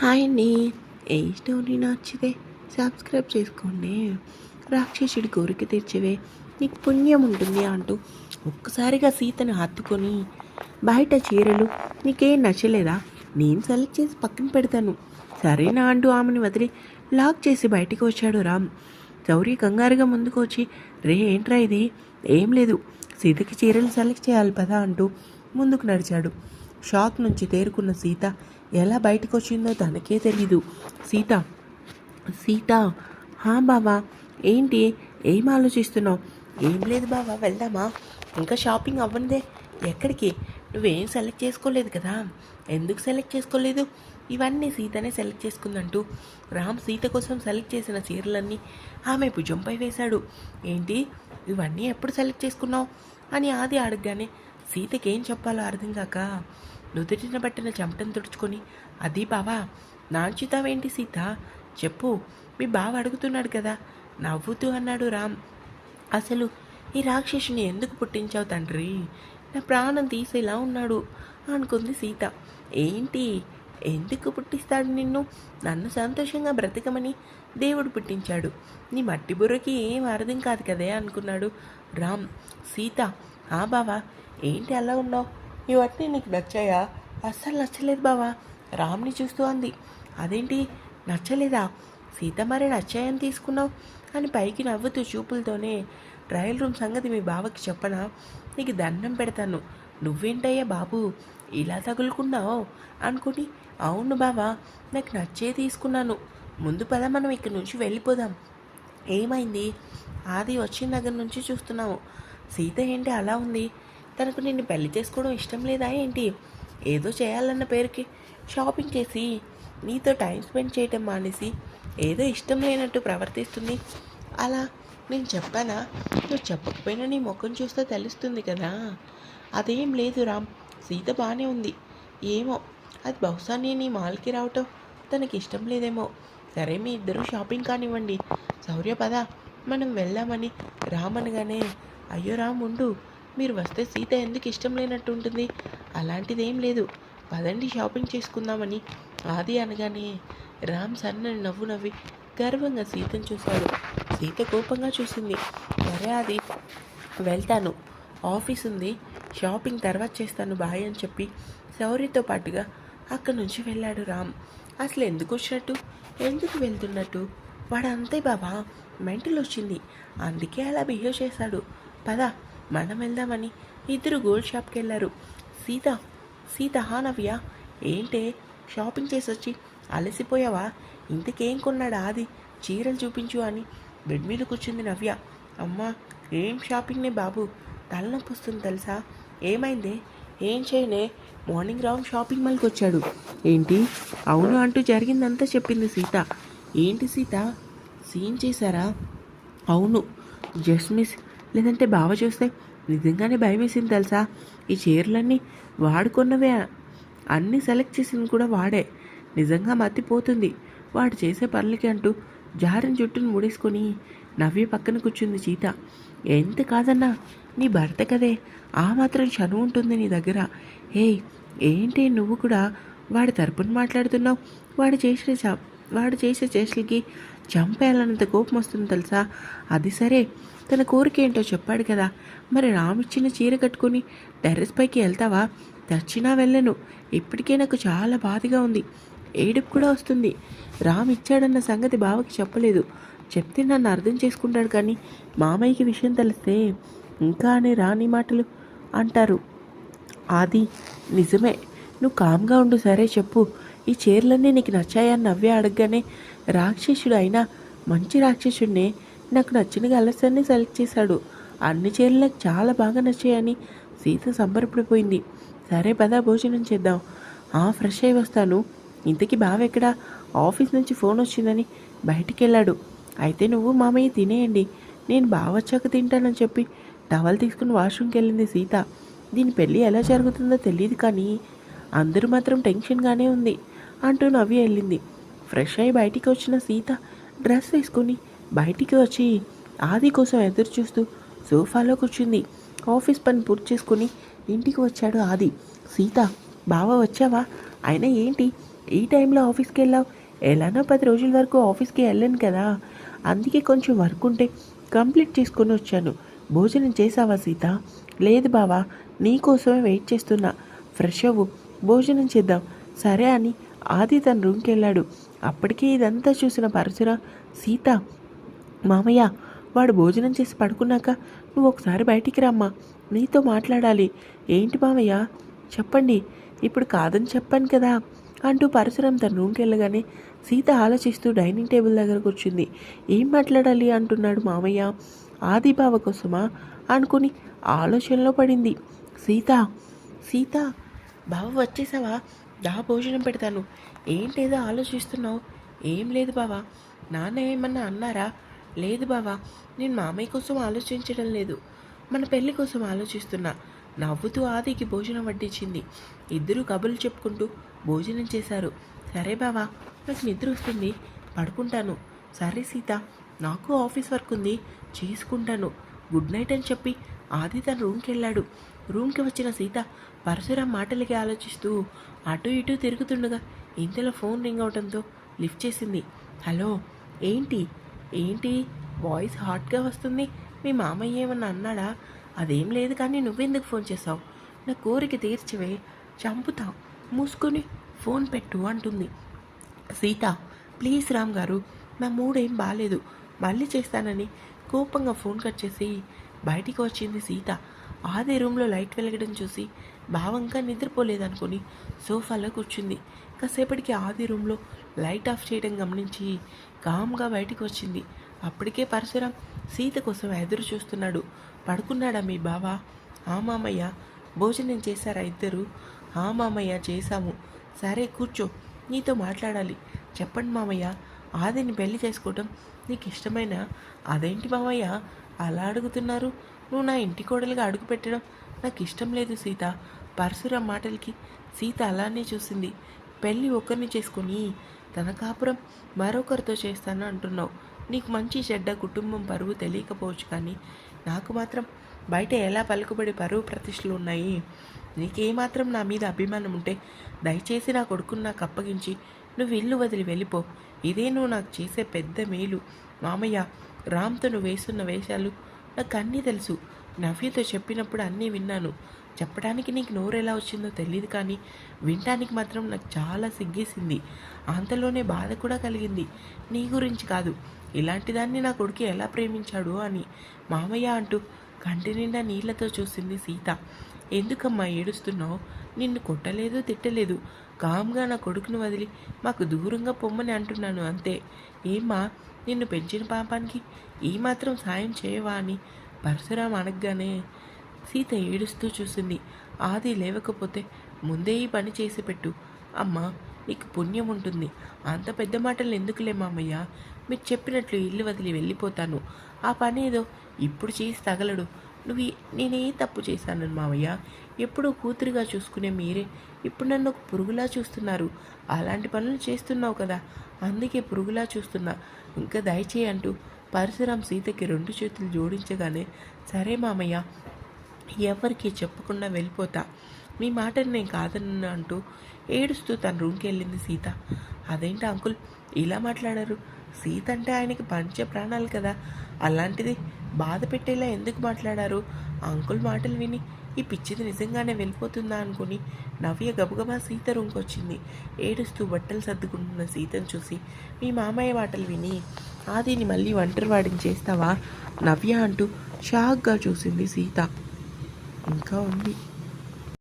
Hi అండి. ఏ story నచ్చితే subscribe చేసుకోండి. రాక్షసుడి కోరిక తీర్చవే. నీకు పుణ్యం ఉంటుంది అంటూ ఒక్కసారిగా సీతను హత్తుకొని బయట చీరలు నీకేం నచ్చలేదా? నేను సెలెక్ట్ చేసి పక్కన పెడతాను. సరేనా అంటూ ఆమెను వదిలి లాక్ చేసి బయటికి వచ్చాడు రామ్. చౌరి కంగారుగా ముందుకు వచ్చి రే ఏంట్రా ఇది? ఏం లేదు. సీతకి చీరలు సెలెక్ట్ చేయాలి పదా అంటూ ముందుకు నడిచాడు. షాక్ నుంచి తేరుకున్న సీత ఎలా బయటకు వచ్చిందో తనకే తెలీదు. సీత సీత హా బావా ఏంటి? ఏం ఆలోచిస్తున్నావు? ఏం లేదు బావా వెళ్దామా? ఇంకా షాపింగ్ అవ్వనిదే ఎక్కడికి? నువ్వేం సెలెక్ట్ చేసుకోలేదు కదా? ఎందుకు సెలెక్ట్ చేసుకోలేదు? ఇవన్నీ సీతనే సెలెక్ట్ చేసుకుందంటూ రామ్ సీత కోసం సెలెక్ట్ చేసిన చీరలన్నీ ఆమె భుజంపై వేశాడు. ఏంటి? ఇవన్నీ ఎప్పుడు సెలెక్ట్ చేసుకున్నావు? అని ఆది అడగగానే సీతకేం చెప్పాలో అర్థం కాక నుదుటిన బట్టిన చెమటను తుడుచుకొని అది బావా నాంచుతావేంటి సీత? చెప్పు మీ బావ అడుగుతున్నాడు కదా నవ్వుతూ అన్నాడు రామ్. అసలు ఈ రాక్షసుని ఎందుకు పుట్టించావు తండ్రి? నా ప్రాణం తీసేలా ఉన్నాడు అనుకుంది సీత. ఏంటి? ఎందుకు పుట్టిస్తాడు నిన్ను? నన్ను సంతోషంగా బ్రతకమని దేవుడు పుట్టించాడు. నీ మట్టి బుర్రకి ఏం అర్థం కాదు కదే అనుకున్నాడు రామ్. సీత ఆ బావా ఏంటి అలా ఉన్నావు? ఇవన్నీ నీకు నచ్చాయా? అస్సలు నచ్చలేదు బావా. రామ్ని చూస్తూ అంది. అదేంటి? నచ్చలేదా? సీత మరి నచ్చాయని తీసుకున్నావు అని పైకి నవ్వుతూ చూపులతోనే ట్రయల్ రూమ్ సంగతి మీ బావకి చెప్పనా? నీకు దండం పెడతాను. నువ్వేంటయ్యా బాబు? ఇలా తగులుకున్నావు? అనుకుని అవును బావా నాకు నచ్చే తీసుకున్నాను. ముందు పద మనం ఇక్కడి నుంచి వెళ్ళిపోదాం. ఏమైంది? ఆది వచ్చిన దగ్గర నుంచి చూస్తున్నాము. సీత ఏంటి అలా ఉంది? తనకు నిన్ను పెళ్ళి చేసుకోవడం ఇష్టం లేదా ఏంటి? ఏదో చేయాలన్న పేరుకి షాపింగ్ చేసి నీతో టైం స్పెండ్ చేయటం మానేసి ఏదో ఇష్టం లేనట్టు ప్రవర్తిస్తుంది. అలా నేను చెప్పానా? నువ్వు చెప్పకపోయినా నీ ముఖం చూస్తే తెలుస్తుంది కదా. అదేం లేదు రామ్. సీత బాగానే ఉంది. ఏమో అది బహుశా నేను ఈ మాల్కి రావటం తనకి ఇష్టం లేదేమో. సరే మీ ఇద్దరు షాపింగ్ కానివ్వండి. శౌర్య పద. మనం వెళ్దామని రామనగానే అయ్యో రామ్ ఉండు. మీరు వస్తే సీత ఎందుకు ఇష్టం లేనట్టు ఉంటుంది? అలాంటిదేం లేదు. పదండి షాపింగ్ చేసుకుందామని. ఆది అనగానే రామ్ సన్నని నవ్వు నవ్వి గర్వంగా సీతను చూశాడు. సీత కోపంగా చూసింది. సరే అది వెళ్తాను. ఆఫీస్ ఉంది. షాపింగ్ తర్వాత చేస్తాను బాయ్ అని చెప్పి శౌర్యతో పాటుగా అక్కడి నుంచి వెళ్ళాడు రామ్. అసలు ఎందుకు వచ్చినట్టు? ఎందుకు వెళ్తున్నట్టు? వాడు అంతే బాబా మెంటల్ వచ్చింది. అందుకే అలా బిహేవ్ చేశాడు. పద. మనం వెళ్దామని ఇద్దరు గోల్డ్ షాప్కి వెళ్ళారు సీత సీత హా నవ్య ఏంటే? షాపింగ్ చేసి వచ్చి అలసిపోయావా? ఇంతకేం కొన్నాడు ఆది? చీరలు చూపించు అని బెడ్ మీద కూర్చుంది నవ్య. అమ్మా ఏం షాపింగ్నే బాబు? తలనొప్పి వస్తుంది తెలుసా? ఏమైంది? ఏం చేయనే? మార్నింగ్ రౌండ్ షాపింగ్ మాల్కి వచ్చాడు. ఏంటి? అవును అంటూ జరిగిందంతా చెప్పింది సీత. ఏంటి సీత? సీన్ చేశారా? అవును. జస్ట్ మిస్ లేదంటే బావ చూస్తే నిజంగానే భయం వేసింది తెలుసా? ఈ చీరలన్నీ వాడుకున్నవే. అన్నీ సెలెక్ట్ చేసింది కూడా వాడే. నిజంగా మత్తిపోతుంది వాడు చేసే పనులకి అంటూ జారిన జుట్టును ముడేసుకొని నవ్వి పక్కన కూర్చుంది చీత. ఎంత కాదన్నా నీ భర్త కదే. ఆ మాత్రం చనువు ఉంటుంది నీ దగ్గర. ఏయ్ ఏంటి నువ్వు కూడా? వాడి తరపున మాట్లాడుతున్నావు. వాడు చేసిన వాడు చేసే చేష్టలకి చంపేయాలన్నంత కోపం వస్తుంది తెలుసా? అది సరే. తన కోరిక ఏంటో చెప్పాడు కదా. మరి రామిచ్చిన చీర కట్టుకొని టెర్రస్ పైకి వెళ్తావా? చచ్చినా వెళ్ళను. ఇప్పటికే నాకు చాలా బాధగా ఉంది. ఏడుపు కూడా వస్తుంది. రామ్ ఇచ్చాడన్న సంగతి బావకి చెప్పలేదు. చెప్తే నన్ను అర్థం చేసుకుంటాడు కానీ మామయ్యకి విషయం తెలిస్తే ఇంకా అనే రాని మాటలు అంటారు. ఆది నిజమే. నువ్వు కామ్గా ఉండు సరే చెప్పు. ఈ చీరలన్నీ నీకు నచ్చాయని నవ్వే అడగగానే రాక్షసుడు అయినా మంచి రాక్షసుడినే నాకు నచ్చిన కలర్స్ అన్నీ సెలెక్ట్ చేశాడు. అన్ని చీరలు నాకు చాలా బాగా నచ్చాయని సీత సంబరపడిపోయింది. సరే పదా భోజనం చేద్దాం. ఆ ఫ్రెష్ అయి వస్తాను. ఇంతకీ బావ ఎక్కడ? ఆఫీస్ నుంచి ఫోన్ వచ్చిందని బయటికి వెళ్ళాడు అయితే నువ్వు మామయ్య తినేయండి. నేను బావ వచ్చాక తింటానని చెప్పి టవల్ తీసుకుని వాష్రూమ్కి వెళ్ళింది సీత. దీని పెళ్ళి ఎలా జరుగుతుందో తెలియదు కానీ అందరూ మాత్రం టెన్షన్గానే ఉంది అంటూ నవ్వి వెళ్ళింది. ఫ్రెష్ అయి బయటికి వచ్చిన సీత డ్రెస్ వేసుకొని బయటికి వచ్చి ఆది కోసం ఎదురు చూస్తూ సోఫాలో కూర్చుంది ఆఫీస్ పని పూర్తి చేసుకుని ఇంటికి వచ్చాడు ఆది. సీత బావ వచ్చావా? అయినా ఏంటి? ఈ టైంలో ఆఫీస్కి వెళ్ళావు? ఎలానో పది రోజుల వరకు ఆఫీస్కి వెళ్ళాను కదా. అందుకే కొంచెం వర్క్ ఉంటే కంప్లీట్ చేసుకొని వచ్చాను. భోజనం చేసావా సీత? లేదు బావా నీకోసమే వెయిట్ చేస్తున్నా. ఫ్రెష్ అవ్వు భోజనం చేద్దాం. సరే అని ఆది తన రూమ్కి వెళ్ళాడు. అప్పటికే ఇదంతా చూసిన పరశురా సీత మామయ్య వాడు భోజనం చేసి పడుకున్నాక నువ్వు ఒకసారి బయటికి రమ్మా. నీతో మాట్లాడాలి. ఏంటి మామయ్య? చెప్పండి. ఇప్పుడు కాదని చెప్పాను కదా అంటూ పరశురాం తన రూమ్కి వెళ్ళగానే సీత ఆలోచిస్తూ డైనింగ్ టేబుల్ దగ్గర కూర్చుంది. ఏం మాట్లాడాలి అంటున్నాడు మామయ్య? ఆది బావ కోసమా అనుకుని ఆలోచనలో పడింది. సీత సీత బావ వచ్చేసావా? దా భోజనం పెడతాను. ఏంటేదో ఆలోచిస్తున్నావు? ఏం లేదు బావా. నాన్న ఏమన్నా అన్నారా? లేదు బావా నేను మామయ్య కోసం ఆలోచించడం లేదు. మన పెళ్ళి కోసం ఆలోచిస్తున్నా. నవ్వుతూ ఆదికి భోజనం వడ్డించింది. ఇద్దరూ కబుర్లు చెప్పుకుంటూ భోజనం చేశారు. సరే బావా నాకు నిద్ర వస్తుంది. పడుకుంటాను. సరే సీత నాకు ఆఫీస్ వర్క్ ఉంది. చేసుకుంటాను. గుడ్ నైట్ అని చెప్పి ఆది తన రూమ్కి వెళ్ళాడు. రూమ్కి వచ్చిన సీత పరశురాం మాటలకి ఆలోచిస్తూ అటు ఇటు తిరుగుతుండగా ఇంతలో ఫోన్ రింగ్ అవడంతో లిఫ్ట్ చేసింది. హలో ఏంటి? ఏంటి? వాయిస్ హాట్గా వస్తుంది. మీ మామయ్య ఏమన్నా అన్నాడా? అదేం లేదు కానీ నువ్వెందుకు ఫోన్ చేసావు నా కోరిక తీర్చివే. చంపుతా. మూసుకొని ఫోన్ పెట్టు అంటుంది. సీత ప్లీజ్ రామ్ గారు నా మూడేం ఏం బాగాలేదు మళ్ళీ చేస్తానని కోపంగా ఫోన్ కట్ చేసి బయటికి వచ్చింది సీత. ఆదే రూమ్లో లైట్ వెలగడం చూసి భావంగా నిద్రపోలేదనుకుని సోఫాలో కూర్చుంది. కాసేపటికి ఆది రూమ్లో లైట్ ఆఫ్ చేయడం గమనించి కామ్గా బయటికి వచ్చింది. అప్పటికే పరశురాం సీత కోసం ఎదురు చూస్తున్నాడు. పడుకున్నాడా మీ బావా? ఆ మామయ్య భోజనం చేశారా ఇద్దరు? ఆ మామయ్య చేశాము. సరే కూర్చో నీతో మాట్లాడాలి. చెప్పండి మామయ్య ఆదిని పెళ్ళి చేసుకోవటం నీకు ఇష్టమైన? అదేంటి మామయ్య అలా అడుగుతున్నారు? నువ్వు నా ఇంటి కోడలుగా అడుగు పెట్టడం నాకు ఇష్టం లేదు సీత. పరశురాం మాటలకి సీత అలానే చూసింది. పెళ్ళి ఒకరిని చేసుకొని తన కాపురం మరొకరితో చేస్తాను అంటున్నావు. నీకు మంచి చెడ్డ కుటుంబం పరువు తెలియకపోవచ్చు కానీ నాకు మాత్రం బయట ఎలా పలుకుబడి పరువు ప్రతిష్టలు ఉన్నాయి? నీకేమాత్రం నా మీద అభిమానం ఉంటే దయచేసి నా కొడుకుని నాకు అప్పగించి నువ్వు ఇల్లు వదిలి వెళ్ళిపో. ఇదే నువ్వు నాకు చేసే పెద్ద మేలు. మామయ్య రామ్తో నువ్వు వేస్తున్న వేషాలు నాకు అన్నీ తెలుసు. నవ్యతో చెప్పినప్పుడు అన్నీ విన్నాను. చెప్పడానికి నీకు నోరు ఎలా వచ్చిందో తెలియదు కానీ వినటానికి మాత్రం నాకు చాలా సిగ్గేసింది. అంతలోనే బాధ కూడా కలిగింది. నీ గురించి కాదు. ఇలాంటి దాన్ని నా కొడుకు ఎలా ప్రేమించాడు అని మామయ్య అంటూ కంటి నిండా నీళ్ళతో చూసింది సీత. ఎందుకమ్మా ఏడుస్తున్నావు? నిన్ను కొట్టలేదు తిట్టలేదు. కామ్గా నా కొడుకును వదిలి మాకు దూరంగా పొమ్మని అంటున్నాను అంతే. ఏమ్మా? నిన్ను పెంచిన పాపానికి ఈ మాత్రం సాయం చేయవా అని పరశురాం అనగానే సీత ఏడుస్తూ చూసింది. ఆది లేవకపోతే ముందే ఈ పని చేసి పెట్టు. అమ్మా నీకు పుణ్యం ఉంటుంది. అంత పెద్ద మాటలు ఎందుకులే మామయ్య? మీరు చెప్పినట్లు ఇల్లు వదిలి వెళ్ళిపోతాను. ఆ పని ఏదో ఇప్పుడు చేసి తగలడు. నువ్వు నేనే తప్పు చేశాను మామయ్య. ఎప్పుడూ కూతురుగా చూసుకునే మీరే ఇప్పుడు నన్ను ఒక పురుగులా చూస్తున్నారు. అలాంటి పనులు చేస్తున్నావు కదా. అందుకే పురుగులా చూస్తున్నా. ఇంకా దయచేయి అంటూ పరశురాం సీతకి రెండు చేతులు జోడించగానే సరే మామయ్య ఎవరికి చెప్పకుండా వెళ్ళిపోతా. మీ మాటని నేను కాదన్నా అంటూ ఏడుస్తూ తన రూమ్కి వెళ్ళింది సీత. అదేంటి అంకుల్? ఇలా మాట్లాడారు? సీత అంటే ఆయనకి పంచ ప్రాణాలు కదా. అలాంటిది బాధ పెట్టేలా ఎందుకు మాట్లాడారు? అంకుల్ మాటలు విని ఈ పిచ్చిది నిజంగానే వెళ్ళిపోతుందా అనుకుని నవ్య గబగబా సీత రూమ్కి వచ్చింది ఏడుస్తూ బట్టలు సర్దుకుంటున్న సీతను చూసి మీ మామయ్య మాటలు విని ఆదిని మళ్ళీ ఒంటరి వాడిని చేస్తావా? నవ్య అంటూ షాక్గా చూసింది సీత. ఇంకా ఉంది